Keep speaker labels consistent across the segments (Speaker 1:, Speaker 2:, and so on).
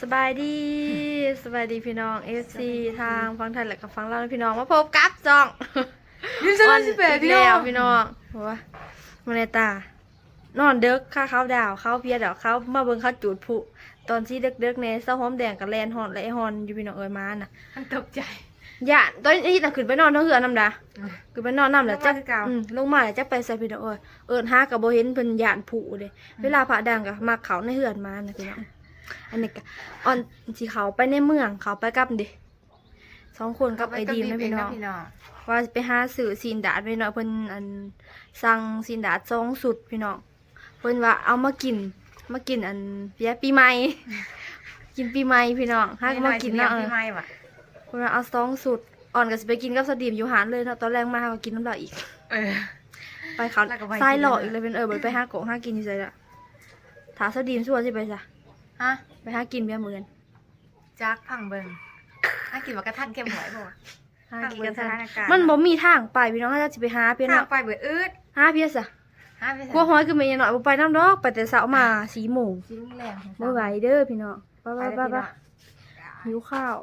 Speaker 1: สบายดีสบายดีพี่น้องเอฟซีทางฟังไทยและกับฟังเราวพี่น้องมาพบกับจ่อง
Speaker 2: ยิ้มจะได้สิบแปดพี่น้อง
Speaker 1: แล้วพี่น้องหัวมาในตานอนเด็กข้าเขาดาวเขาเพียดาวเขามาเบิ่งเขาจูดผุตอนที่เด็กๆในเศร้าหอมแดงกับแลนฮอนและไอฮอนอยู่พี่น้องเอ้ยมาน่ะ
Speaker 2: มันตกใจ
Speaker 1: ย่านตอนนี้น่ะขึ้นไปนอนเท่าเหือน้ำดาขึ้นไปนอนน้ำแล้วจั
Speaker 2: ลงมาคือเก่า
Speaker 1: อืมลงมาแล้วจะไปใส่พี่น้องเอ้ยเอิญหากับโบเห็นเพิ่นย่านผุเลยเวลาพระดังกับมาเขาในเหือนมาน่ะพี่น้อง อันนี้ก็ออนสิเขาไปในเมืองเขาไปกับเด็สองคนกับไอดีมนะพี่น้อง
Speaker 2: พี่น้อง
Speaker 1: ว่าไปหาซื้อซีนดาดไปเนาะเพิ่นอันสั่งซีนดาดสองสุดพี่น้องเพิ่นว่าเอามากินมากินอันเปียปีใหม่กินปีใหม่พี่น้องหาก็มากินเนาะเออ
Speaker 2: พี่ไม้ว่ะ
Speaker 1: เพิ่นว่าเอาสองสุดอ่อนก็สิไปกินกับสดีมอยู่หานเลยเนาะตอนแรกมาหาก็กินน้ำลายอีก
Speaker 2: เออ
Speaker 1: ไปเขา
Speaker 2: แล้วก็ไป
Speaker 1: ทรายหล่อ
Speaker 2: กิน
Speaker 1: อีกเลยเป็นเออเบิดไปหาโกะหากินอยู่ไสละถาสดีมส่วนสิไปจ้ะ
Speaker 2: ฮะ
Speaker 1: ไปหากินเบียร์เหมือน
Speaker 2: จักพังเบิ่งถ้ากินว่ากระทันเข้มหวยบ่วะ
Speaker 1: หา
Speaker 2: ทาง
Speaker 1: กิน
Speaker 2: เบิ่
Speaker 1: กั
Speaker 2: ง
Speaker 1: น
Speaker 2: ส
Speaker 1: ซะ
Speaker 2: ถานการณ์
Speaker 1: มันบ่มีทางไปพี่น้องถ้าจะสิไปหาเพีย
Speaker 2: ทาง
Speaker 1: เนาะ
Speaker 2: ไปเบิดอืด
Speaker 1: หาเพียซะ
Speaker 2: หาไป
Speaker 1: กลัวห้อยขึ้นมาอย่างน้อยบ่ไปน้ำดอกไปแต่เช้ามา4โมง
Speaker 2: ชิ้นแรง
Speaker 1: บ่ไหวเด้อพี่น้องไปไปไปไป
Speaker 2: ไป
Speaker 1: หิวข้าว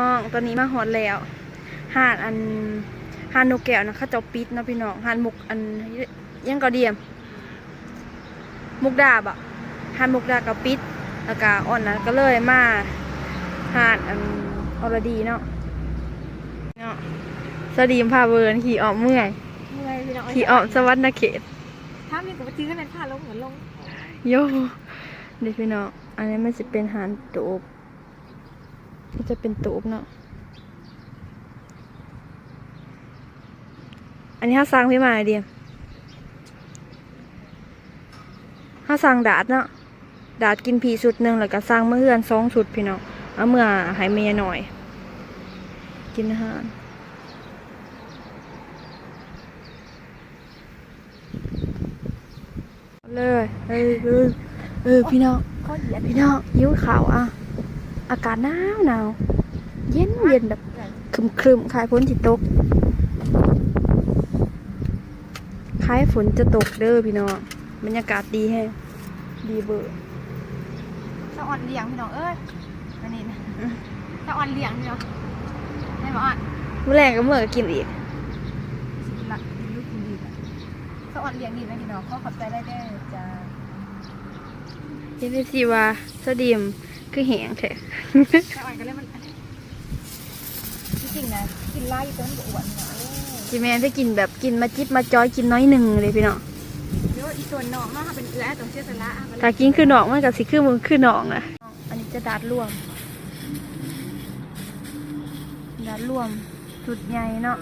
Speaker 1: น้องตอนนี้มาฮอดแล้วหาดอันหาดนกแก้วนะเขาเจ้าปิดเนาะพี่น้องหาดมุกอันยังก็เดียม มุกดาบอะหาดมุกดากับปิดแล้วก็อ่อนนั้นก็เลยมาหาดอันอรดีเนาะเนาะสดีมพาเวิร์นขี่ออกเมื่อย
Speaker 2: เมื่อยพี่น้อง
Speaker 1: ขี่ออกสวรรค์เขต
Speaker 2: ถ้ามีกับจื้อนั้นผ่าลงเหมือนลง
Speaker 1: โยเดี๋ยวพี่น้องอันนี้มันจะเป็นหานตูบ มันจะเป็นตูบเนาะ อันนี้ห้าสร้างพี่มาเดียมห้าสร้างดาดเนาะ ดาดกินผีสุดหนึ่งแล้วก็สร้างเมื่อเฮือนสองสุดพี่น้องเอาเมื่อหายเมียหน่อย กินอาหารเลยเออเออพี่น้อง
Speaker 2: ข้อเหยียด
Speaker 1: พี่น้องยิ้วขาวอะ อากาศหนาวหนาวเย็นเย็นแบบครึมครึมๆคล้ายฝนจะตกคล้ายฝนจะตกเด้อพี่น้องบรรยากาศดีแฮงดีเบอร์
Speaker 2: สะอ่อนเลี้ยงพี่น้องเอ้ยอันนี้นะสะอ่อนเลี้ยงพี่น้องให้มาอ่อน
Speaker 1: เมื่อแรงก็เมื่อก็กินอีก
Speaker 2: หลักลูกคุณดีอะสะอ่อนเลี้ยงดีไหมพี่น้องเขาขอบใจได้เด้อจ้า
Speaker 1: เห็นได้สิว่าสะดีม คือแหงแท้
Speaker 2: สะอ่อนก็เลยมันที่จริงนะกินไล่ต้นก็อ้วนเนาะเอ้ย
Speaker 1: จิแมนได้กินแบบกินมาจิบมาจอยกินน้อยหนึ่งเลยพี่น้อง
Speaker 2: เดี๋ยวอีส่วนน้องเนาะค่ะเป็นเอื้อตรงเชื่อสละอะมัน
Speaker 1: ถ้ากินคือหนองมันกับสิคือมึงคือหนองนะอันนี้จะดาดรวมดาดรวมจุดใหญ่เนาะ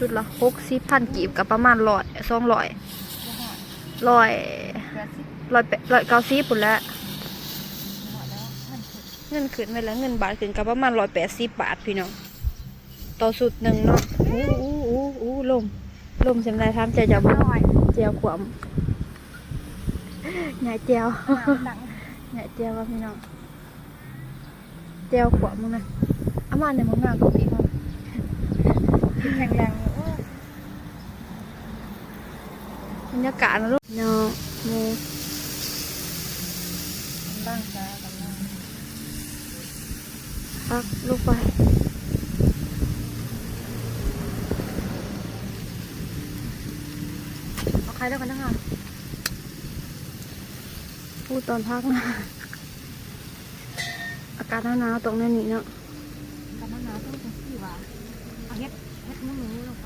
Speaker 1: จุดละหกสิบพันกีบกับประมาณร้อยสองร้อยร้อย
Speaker 2: เกลือสิบ
Speaker 1: ร้อยแปดร้อยเก้าสิบปุ่นแล้ว
Speaker 2: หมดแล้วมันสุด
Speaker 1: เงินขึ้นไปแล้วเงินบาทขึ้นกับประมาณร้อยแปดสิบบาทพี่น้องต่อสุดหนึ่งเนาะอู้อู้อู้อู้ลมลมเสียงไรทำใจจะบ
Speaker 2: อร่อย
Speaker 1: เจียวขวมใหญ่เจียว
Speaker 2: หนัง
Speaker 1: ใหญ่เจียวว่าพี่น้องเจียวขวมมึงนะอามาเนี่ยมึงงานกับพี่เขา
Speaker 2: กินแรงๆโอ้
Speaker 1: บรรยากาศนะลูกเนาะมู
Speaker 2: บ้างจ้ากันบ้าง
Speaker 1: พักลูกไปเอาใครแล้วกันนะคะพูดตอนพักนะอากาศหนาวๆตรงนั้นนี่เนาะ
Speaker 2: กันน้ำหนาวต้องเป็นสี่หว่าเอาเฮ็ดเฮ็ดหมูหนูลงไป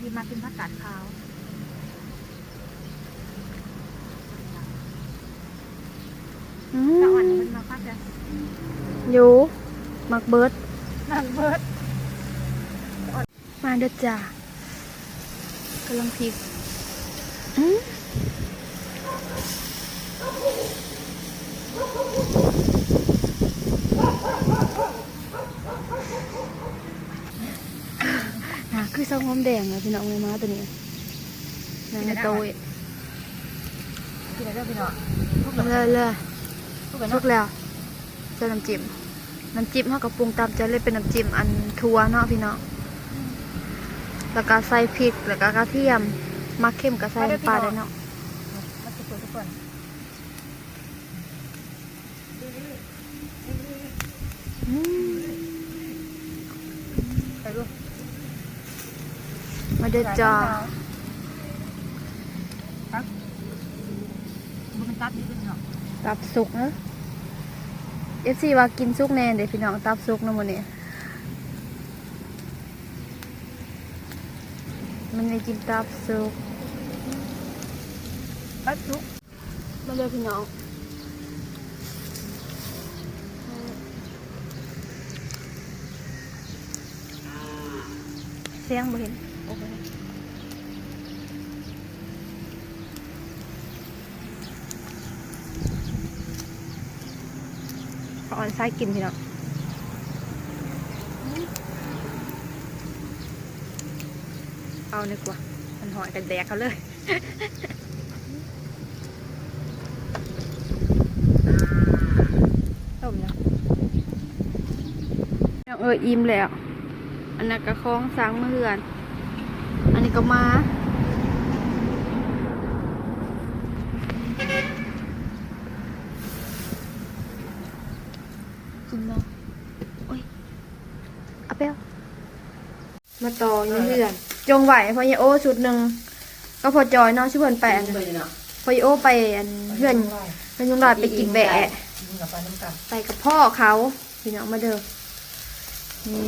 Speaker 2: ดีมาเป็นผักกาดขาว
Speaker 1: อื
Speaker 2: แล้วอ่อน
Speaker 1: ม
Speaker 2: มันมาพักจะ
Speaker 1: อยู่มักเบิร์ด
Speaker 2: นั่งเบิด
Speaker 1: มาเด้อจ้ากำลังพริกอืมน่ะคือซองหอมแดงนะพี่น้องเลยมาตัวนี้นางในโตย
Speaker 2: กินอะไรเรื่องพี่น้องทุก
Speaker 1: เลยเลย
Speaker 2: ทุกคน
Speaker 1: ทุ
Speaker 2: เนาะ
Speaker 1: กแล้วใส่น้ำจิ้ม น้ำจิ้มเขากับปรุงตามใจเลยเป็นน้ำจิ้มอันทัวเนาะพี่น้องแล้วก็ใส่พริกแล้วก็กระเทียมมักเข้มก็ใส่น้ำปลาได้เนาะ
Speaker 2: มาทุกคนทุกคน
Speaker 1: อืม
Speaker 2: ไปดู
Speaker 1: มาเด้อจ้า
Speaker 2: ครับมันตัดนิดนึงเนาะ
Speaker 1: ตับสุกนะ เอฟซีว่ากินสุกแน่เดี๋ยวพี่น้องตับสุกนะมันนี่มันไม่กินตับสุก
Speaker 2: ตัดทุก
Speaker 1: มาเลยพี่น้องเสียงบ่เห็นโอเค เอาออนไซด์กินพี่น้องเอาดีกว่ามันหอยกันแดกเขาเลยต้มนะเอออิ่มแล้ว อันนั้นก็คล้องสางมาเฮือน อันนี้ก็มากินเนาะโอ้ยเอาเปรี้ยว มาต่ออยู่เฮือน จงไหวเพราะยายโอ้ชุดหนึ่งก็พอจอยเนาะชื่อเพิ่นไปอันพอยายโอ้ไปอันเพื่อนเพื่อนยุงหลอดไปกินแบะไปกับพ่อเขาพี่น้องมาเด้อนี่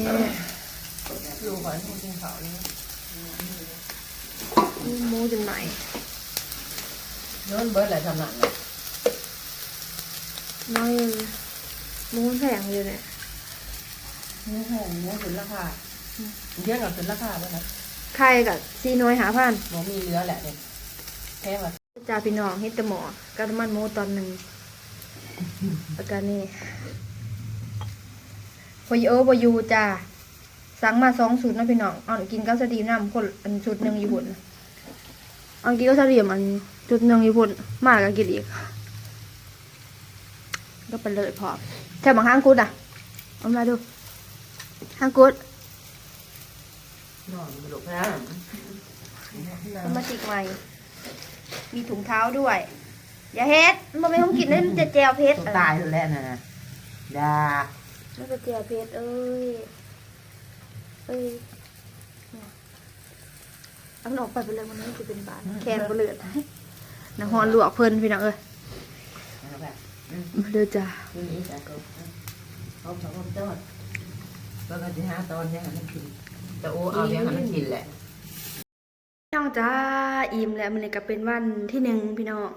Speaker 1: นี่หมูจำหน่าย
Speaker 3: ย้อนเบิร์ดอะไรทำหนังเนี่ย
Speaker 1: น้อยหมูมันแพงอยู่เนี่ย
Speaker 3: หมูแพงหมูถึงราคา เยอะหน่อยถึงราคาแล้วนะ
Speaker 1: ไข่กับซีน้อยหาพัน
Speaker 3: หมูมีเหลือแหละเนี่ยแพงว่ะ
Speaker 1: จ่าพี่น้องเฮ็ดแต่หมอกับน้ำมันหมูตอนหนึ่งอาการนี้พอโอบอยูจ้าสั่งมาสองสูตรเนาะพี่น้องเอากินข้าวสตีมน้ำคนอันสูตรหนึ่งอยู่พุ่นเอากินข้าวสตีมอันสูตรหนึ่งอยู่พุ่นมากก็กินอีก ก็ไปเลยพอแถมบางห้างกุดอะเอามาดูห้างกุด
Speaker 3: นอนบุกนะ
Speaker 1: เอามาติกใหม่ มีถุงเท้าด้วย อย่าเฮ็ดมันไม่ต้องกินเลยมันจะแจวเพชร
Speaker 3: ตายแล้วนะนะดา
Speaker 1: มันจะแจวเพชรเอ้ย เอ้ยเนี่ยเอามันออกไปไปเลยมันไม่จะเป็นบาทแคนก็เลือดนะฮอนลวกเพิ่นพี่น้องเอ้ย
Speaker 3: แบบ
Speaker 1: มาเด้อจ้า
Speaker 3: นี้จะก็เขา สองคนต้นก็จะหาตอนนี้มันกินแต่โอ้เอาเลี้ยงมันกินแหละ
Speaker 1: พี่น้องจ้าอิ่มแล้วมันเลยก็เป็นวันที่หนึ่งพี่น้อง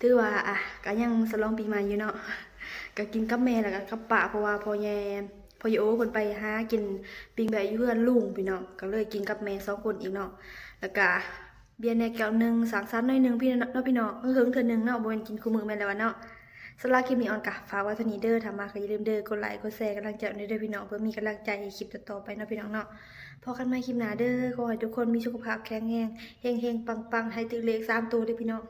Speaker 1: ถือว่าอะก็ยังสลองปีใหม่อยู่เนาะก็กินกับแม่แล้วก็กับป้าเพราะว่าพอแยพอโยโอคนไปหากินปิงแบบอยู่เพื่อนลุงพี่น้องก็เลยกินกับแม่สองคนอีกเนาะแล้วก็เบียร์ในแก้วหนึ่งสังสรรค์หน่อยหนึงพี่เนาะพี่น้องเออเฮิงเทื่อหนึ่งเนาะบ่แม่นกินคู่มือแม่แล้ววะเนาะ สำหรับคลิปนี้ออนกะฝากไว้เท่านี้เด้อทำมาก็อย่าลืมเด้อกดไลค์กดแชร์กำลังใจให้เด้อพี่น้องเพื่อมีกำลังใจคลิปต่อๆไปเนาะพี่น้องเนาะพอกันใหม่คลิปหน้าเด้อขอให้ทุกคนมีสุขภาพแข็งแรงเฮงๆปังๆให้ตึกเล็กสามตัวเด้อพี่น้อง